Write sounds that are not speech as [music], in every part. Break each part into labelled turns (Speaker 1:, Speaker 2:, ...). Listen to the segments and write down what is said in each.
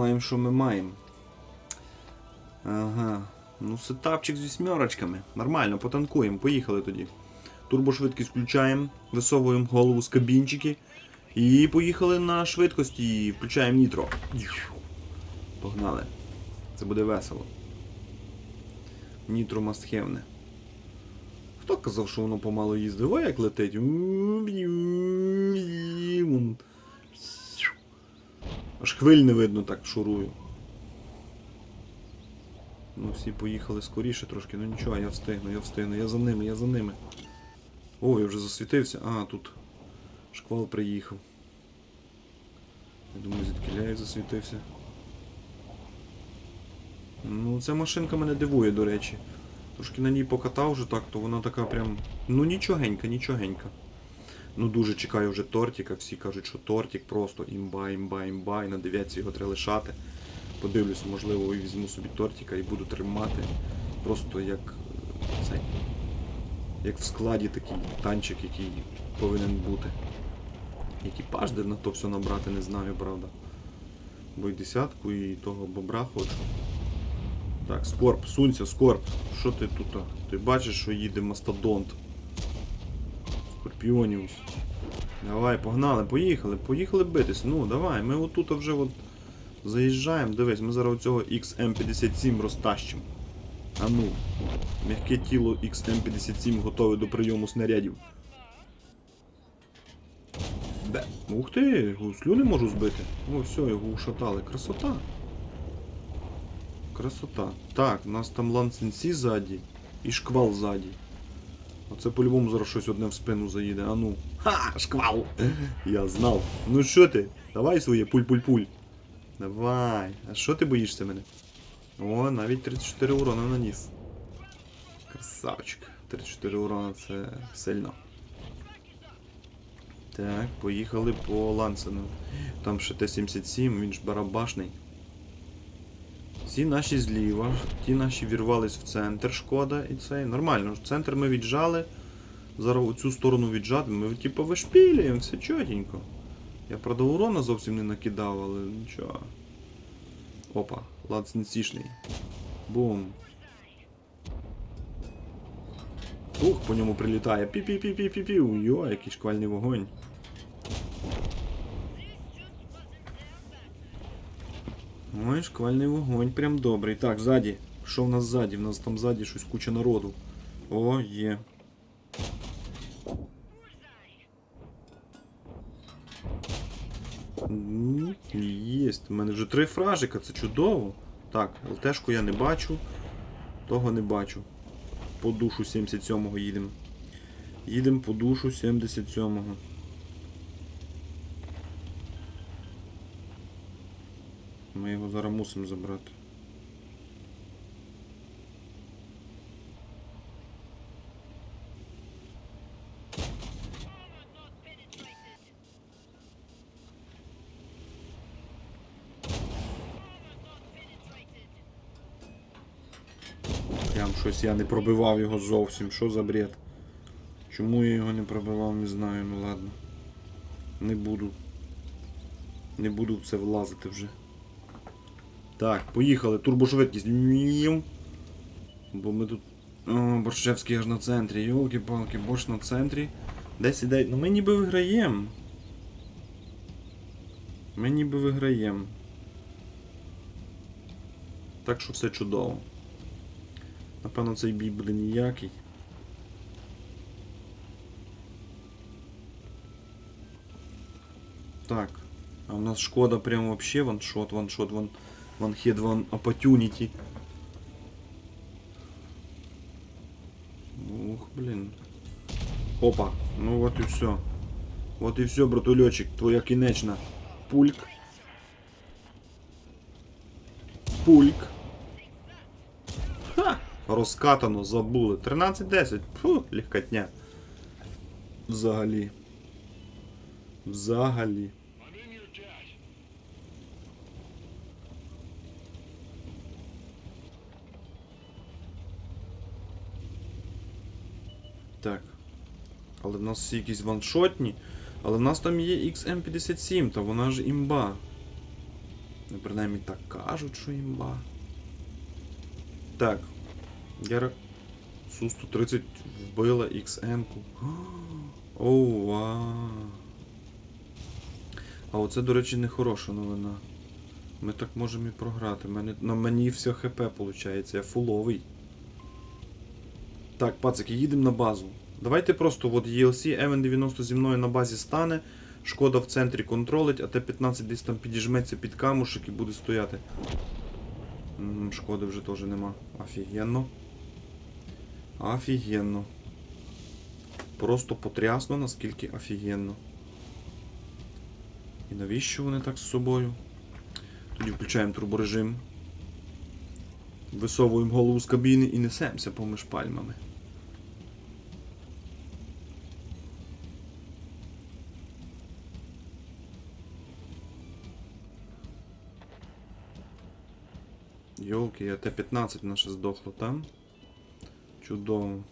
Speaker 1: маємо, що ми маємо? Ага. Ну, сетапчик з вісьмерочками. Нормально, потанкуємо. Поїхали тоді. Турбошвидкість включаємо, висовуємо голову з кабінчики. І поїхали на швидкості і включаємо нітро. Погнали. Це буде весело. Нітро мастхевне. Хто казав, що воно помало їздить? Ой, як летить. Аж хвиль не видно так шурую. Ну, всі поїхали скоріше трошки, ну нічого, я встигну, я встигну, я за ними, я за ними. О, я вже засвітився. А, тут шквал приїхав. Я думаю, звідки я засвітився. Ну, ця машинка мене дивує, до речі. Трошки на ній покатав вже так, то вона така прям. Ну нічогенька, нічогенька. Ну дуже чекаю вже тортика. Всі кажуть, що тортик просто імба, імба, імба, і на дев'ятці його треба лишати. Подивлюся, можливо, і візьму собі тортика і буду тримати. Просто як цей. Як в складі такий танчик, який повинен бути. Екіпаж, де на то все набрати, не знаю, правда. Бо й десятку, і того бобра хочу. Так, Скорп, сунься, Скорп. Що ти тут? Ти бачиш, що їде мастодонт. Скорпіоніус. Давай, погнали, поїхали, поїхали битись. Ну, давай, ми отут вже от заїжджаємо. Дивись, ми зараз оцього XM57 розтащимо. А ну, м'яке тіло XM57 готове до прийому снарядів. Де? Ух ти, слюни можу збити. О, все, його ушатали. Красота. Красота. Так, у нас там лансенсі ззаді і шквал ззаді. Оце по-любому зараз щось одне в спину заїде. А ну. Ха! Шквал! Я знав. Ну що ти? Давай своє пуль-пуль-пуль. Давай. А що ти боїшся мене? О, навіть 34 урона наніс. Красавчик. 34 урона це сильно. Так, поїхали по Лансену. Там ще Т-77, він ж барабашний. Ці наші зліва, ті наші вірвались в центр, шкода і цей. Нормально, центр ми віджали. Зараз у цю сторону віджати, ми типу вишпілюємо, все чотенько. Я, правда, урона зовсім не накидав, але нічого. Опа, лацнецішний. Бум. Ух, по ньому прилітає. Пі-пі-пі-пі-пі-пі. Йо, який шквальний вогонь. Ой, шквальний вогонь, прям добрий. Так, ззаді. Що в нас ззаді? В нас там ззаді щось куча народу. О, є. М, Єсть. У мене вже три фражика, це чудово. Так, ЛТшку я не бачу. Того не бачу. По душу 77-го їдемо. Їдемо по душу 77-го. Ми його зараз мусимо забрати. Прям щось я не пробивав його зовсім. Що за бред? Чому я його не пробивав, не знаю, ну ладно. Не буду. Не буду в це влазити вже. Так, поїхали. Турбошвидкість. Бо ми тут. О, Борщевський аж на центрі. Йолки-палки, борщ на центрі. Десь іде. Ну ми ніби виграємо. Ми ніби виграємо. Так що все чудово. Напевно, цей бій буде ніякий. Так. А у нас шкода прям вообще ваншот, ваншот, ван, ванхед, ван opportunity. Ух, блин. Опа, ну вот и все. Вот и все, братулечек, твоя кінечна. Пульк. Пульк. Ха! Розкатано, забули. 13-10. Фу, легкотня. Взагалі. Взагалі. Так. Але в нас всі якісь ваншотні. Але в нас там є XM57, та вона ж імба. Ну, принаймні так кажуть, що імба. Так. Я Су-130 вбила XM-ку. Оу. А оце, до речі, не хороша новина. Ми так можемо і програти. Мене, на мені все ХП виходить, я фуловий. Так, пацики, їдемо на базу. Давайте просто от ELC M90 зі мною на базі стане. Шкода в центрі контролить, а Т-15 десь там підіжметься під камушек і буде стояти. М, Шкоди вже теж нема. Офігенно. Офігенно. Просто потрясно, наскільки офігенно. І навіщо вони так з собою? Тоді включаємо турборежим. Висовуємо голову з кабіни і несемося поміж пальмами. Йолки, а Т-15 наше здохло там. Чудово.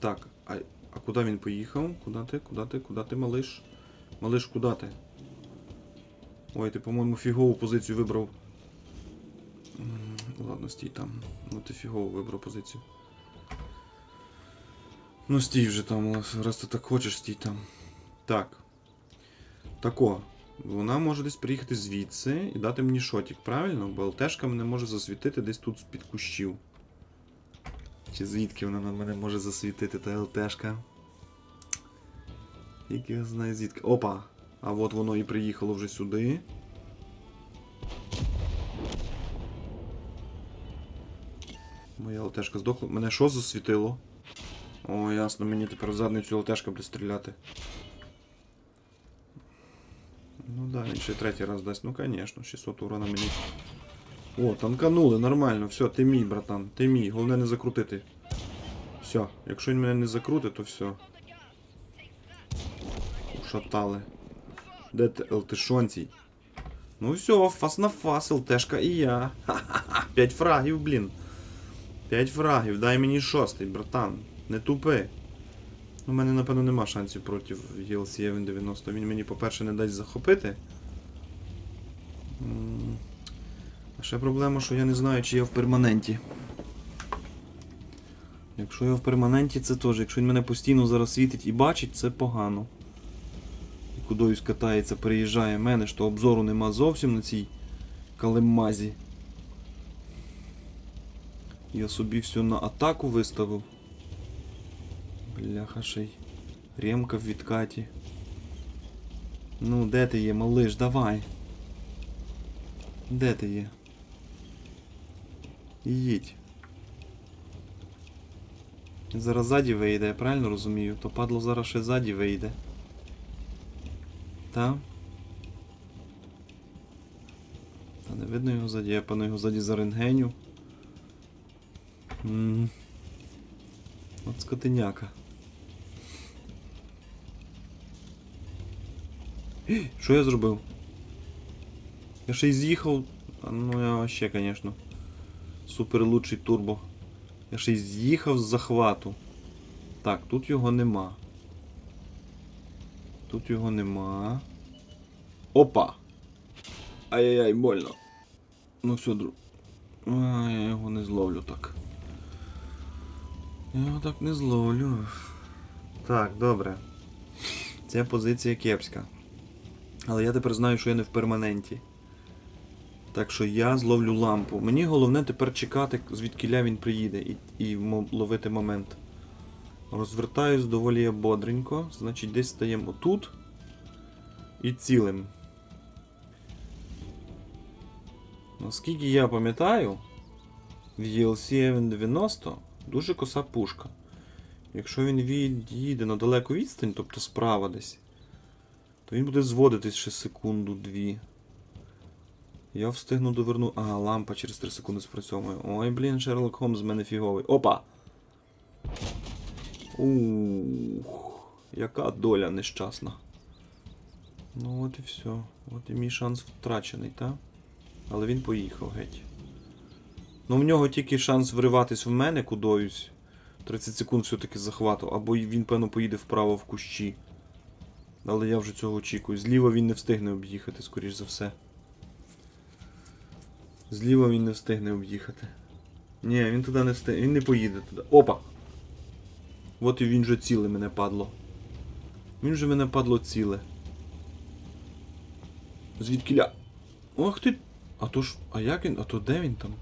Speaker 1: Так, а, а куди він поїхав? Куди ти? Куди ти? Куди ти, малиш? Малиш, куди ти? Ой, ти, по-моєму, фігову позицію вибрав. Ладно, стій там. Ну ти фігово вибрав позицію. Ну стій вже там, раз ти так хочеш, стій там. Так. Тако. Вона може десь приїхати звідси і дати мені шотик, правильно? Бо ЛТшка мене може засвітити десь тут з-під кущів. Чи звідки вона на мене може засвітити, та ЛТшка? Як я знаю звідки. Опа! А от воно і приїхало вже сюди. Моя ЛТшка здохла. Мене що засвітило? О, ясно, мені тепер в задницю ЛТшка буде стріляти. Ну да, він ще третій раз дасть. Ну конечно, 600 урона мені. О, танканули, нормально, все, ти мій, братан, ти мій, головне не закрутити. Все, якщо він мене не закрутить, то все. Ушатали. Де ти ЛТшонцій? Ну все, фас на фас, ЛТшка і я. Ха-ха-ха, п'ять фрагів, блін. П'ять фрагів, дай мені шостий, братан. Не тупи. У мене, напевно, нема шансів проти ELC Evin 90. Він мені, по-перше, не дасть захопити. А ще проблема, що я не знаю, чи я в перманенті. Якщо я в перманенті, це теж. Якщо він мене постійно зараз світить і бачить, це погано. І кудись катається, переїжджає мене, що обзору нема зовсім на цій калимазі. Я собі все на атаку виставив. Бляха ще Ремка в відкаті. Ну, де ти є, малиш, давай. Де ти є? Їдь. Зараз ззаді вийде, я правильно розумію? То падло зараз ще ззаді вийде. Та? Та не видно його ззаді, я пану його ззаді зарентгеню. От скотиняка. [gasps] Що я зробив? Я ще й з'їхав. Ну я вообще, конечно. Супер лучший турбо. Я ще й з'їхав з захвату. Так, тут його нема. Тут його нема. Опа! Ай-яй-яй, больно. Ну все, друг. А, я його не зловлю так. Я його так не зловлю. Так, добре. Ця позиція кепська. Але я тепер знаю, що я не в перманенті. Так що я зловлю лампу. Мені головне тепер чекати, звідкіля він приїде, і, і ловити момент. Розвертаюсь доволі бодренько. Значить, десь стаємо отут. І цілим. Наскільки я пам'ятаю, в ELC N90 дуже коса пушка. Якщо він від'їде на далеку відстань, тобто справа десь, то він буде зводитись ще секунду-дві. Я встигну доверну. Ага, лампа через 3 секунди спрацьовує. Ой, блін, Шерлок Холмс з мене фіговий. Опа! Ух, яка доля нещасна. Ну от і все. От і мій шанс втрачений, так? Але він поїхав геть. Ну в нього тільки шанс вриватись в мене кудоюсь. 30 секунд все-таки захвату, або він, певно, поїде вправо в кущі. Але я вже цього очікую. Зліва він не встигне об'їхати, скоріш за все. Зліва він не встигне об'їхати. Ні, він туди не встигне. Він не поїде туди. Опа! От і він же ціле мене падло. Він же мене падло ціле. Звідкіля? Ох ти. А то ж. А як він? А то де він там?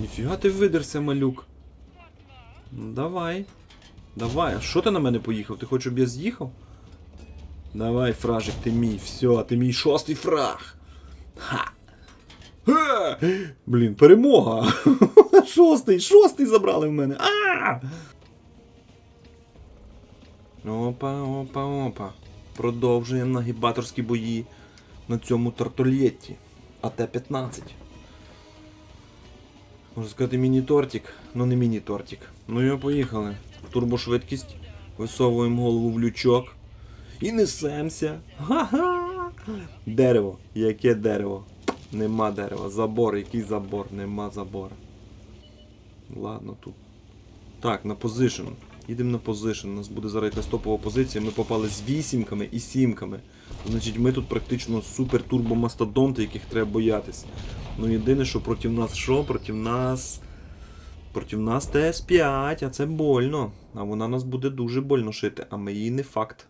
Speaker 1: Ніфіга ти видерся, малюк. Ну, давай. Давай, а що ти на мене поїхав? Ти хочеш, щоб я з'їхав? Давай, фражик, ти мій, все, ти мій шостий фраг. Ха! Ха! Блін, перемога! [laughs] Шостий, шостий забрали в мене. А! Опа, опа, опа. Продовжуємо нагібаторські бої на цьому тартольєтті. АТ-15. Можна сказати, міні-тортик, ну не міні-тортик. Ну і поїхали. Турбошвидкість. Висовуємо голову в лючок. І несемося. Ха-ха! Дерево. Яке дерево? Нема дерева. Забор, який забор? Нема забора. Ладно, тут. Так, на позишн. Їдемо на позишн. У нас буде зараз якась топова позиція. Ми попали з вісімками і сімками. Значить, ми тут практично супер турбомастодонти, яких треба боятись. Ну єдине, що проти нас що? Проти нас. Проти нас ТС5, а це больно. А вона нас буде дуже больно шити, а ми її не факт.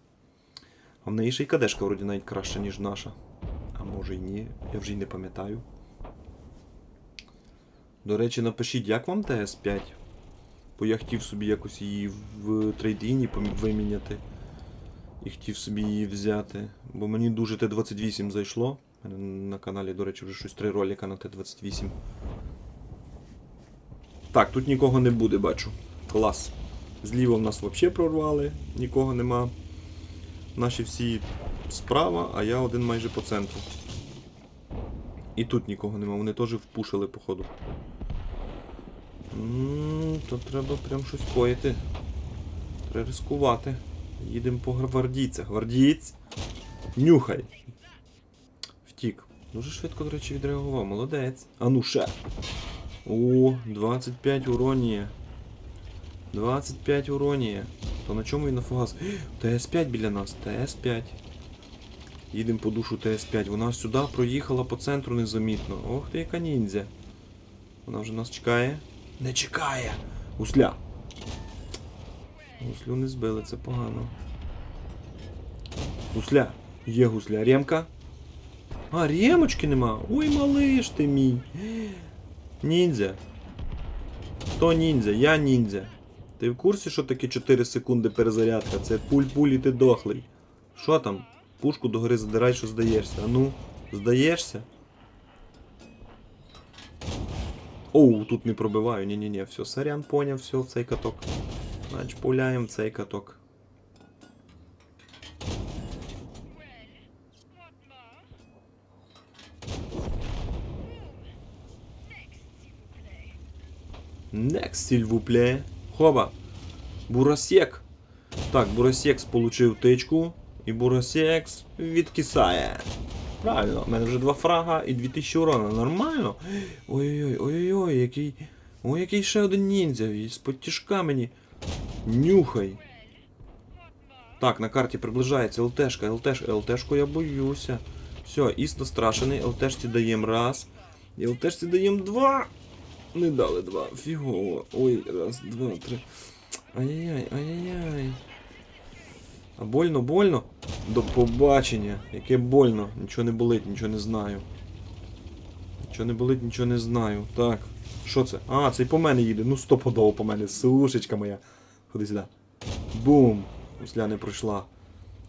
Speaker 1: А в неї ще й кадешка вроді навіть краща, ніж наша. А може й ні, я вже й не пам'ятаю. До речі, напишіть, як вам ТС5? Бо я хотів собі якось її в трейдині виміняти. І хотів собі її взяти. Бо мені дуже Т-28 зайшло. У мене на каналі, до речі, вже щось три ролика на Т-28. Так, тут нікого не буде, бачу. Клас. Зліва в нас взагалі прорвали, нікого нема. Наші всі справа, а я один майже по центру. І тут нікого нема, вони теж впушили, походу. Ммм, то треба прям щось коїти. Треба ризикувати. Їдемо по гвардійцях. Гвардієць! Нюхай! Втік. Дуже швидко, до речі, відреагував. Молодець. А ну ще. О, 25 уронія. 25 уронія. То на чому він нафугас? [gasps] ТС5 біля нас. ТС5. Їдемо по душу ТС5. Вона сюди проїхала по центру незамітно. Ох ти яка ніндзя. Вона вже нас чекає. Не чекає! Гусля. Гуслю не збили, це погано. Гусля. Є гусля. Ремка. А, ремочки нема. Ой, малиш ти мій. [gasps] Ніндзя. Хто ніндзя? Я ніндзя. Ти в курсі, що таке 4 секунди перезарядка? Це пуль-пуль і ти дохлий. Що там? Пушку догори задирай, що здаєшся. А ну, здаєшся? Оу, тут не пробиваю. Ні-ні-ні, все, сорян, поняв, все, в цей каток. Значить, пуляємо в цей каток. Next, s'il vous plaît. Хоба. Бурасек. Так, Бурасекс получив тичку. І Бурасекс відкисає. Правильно, в мене вже два фрага і 2000 урона. Нормально. Ой-ой-ой, ой-ой-ой, який. Ой, який ще один ніндзя. З-под тяжка мені. Нюхай. Так, на карті приближається ЛТшка, ЛТш, ЛТшку я боюся. Все, іс настрашений, ЛТшці даємо раз. І ЛТшці даємо два. Не дали два. Фігово. Ой, раз, два, три. Ай-яй-яй, ай-яй-яй. А больно, больно? До побачення. Яке больно. Нічого не болить, нічого не знаю. Нічого не болить, нічого не знаю. Так. Що це? А, це й по мене їде. Ну стопудово по мене. Сушечка моя. Ходи сюди. Бум! Гусля не пройшла.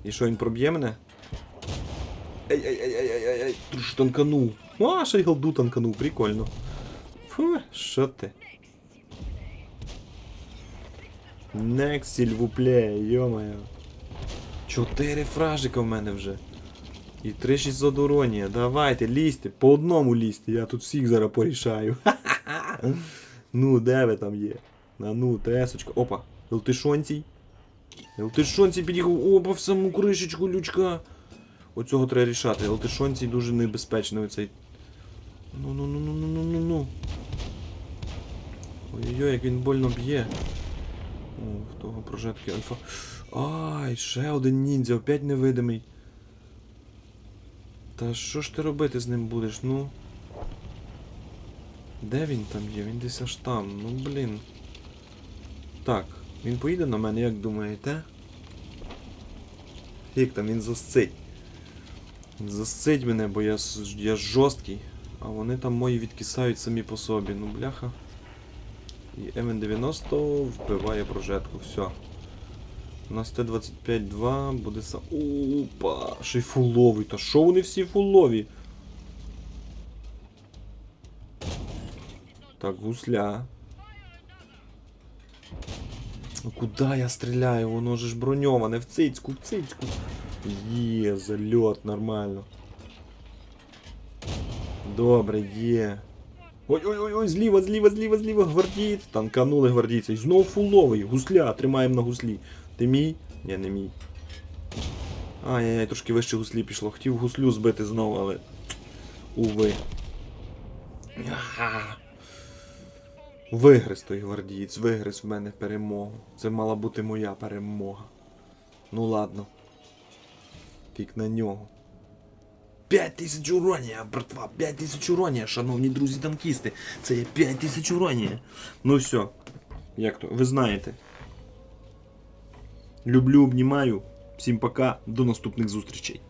Speaker 1: І що, він проб'є мене? Ай-ай-ай-ай-ай-ай. Труш танканув. А, ще й голду танканув, прикольно. Що ти? Next, vous йо-моє. Чотири фражика в мене вже. І 3600 уронія. Давайте, лізьте, по одному лізьте, я тут всіх зараз порішаю. [laughs] Ну, де ви там є? А ну, тесочка. Опа, лтишонцій. Лтишонцій під'їхав. Опа, в саму кришечку лючка. Оцього треба рішати. Лтишонцій дуже небезпечний оцей. Ну ну ну ну ну ну ну ну. Ой-ой-ой, як він больно б'є. О, в того прожетки альфа. Ай, ще один ніндзя, опять невидимий. Та що ж ти робити з ним будеш, ну? Де він там є? Він десь аж там. Ну блін. Так, він поїде на мене, як думаєте? Фік там, він засцить. Засцить мене, бо я, я жорсткий. А вони там мої відкисають самі по собі. Ну бляха. І МН90 вбиває прожетку, все. У нас Т-25-2 буде са. Опа! Ще й фуловий. Та що вони всі фулові? Так, гусля. Ну куди я стріляю? Воно же ж броньоване, в цицьку, в цицьку. Є, зальот, нормально. Добре, є. Ой-ой-ой, зліва, зліва, зліва, зліва, гвардієць. Танканули гвардійця. І знов фуловий. Гусля, тримаємо на гуслі. Ти мій? Ні, не мій. Ай-яй-яй, трошки вище гуслі пішло. Хотів гуслю збити знову, але. Уви. Вигриз той гвардієць, вигриз в мене перемогу. Це мала бути моя перемога. Ну ладно. Фік на нього. П'ять тисяч уронія, братва, п'ять тисяч уронія, шановні друзі танкісти. Це є п'ять тисяч уронія. Ну все. Як то? Ви знаєте. Люблю, обнімаю. Всім пока, до наступних зустрічей.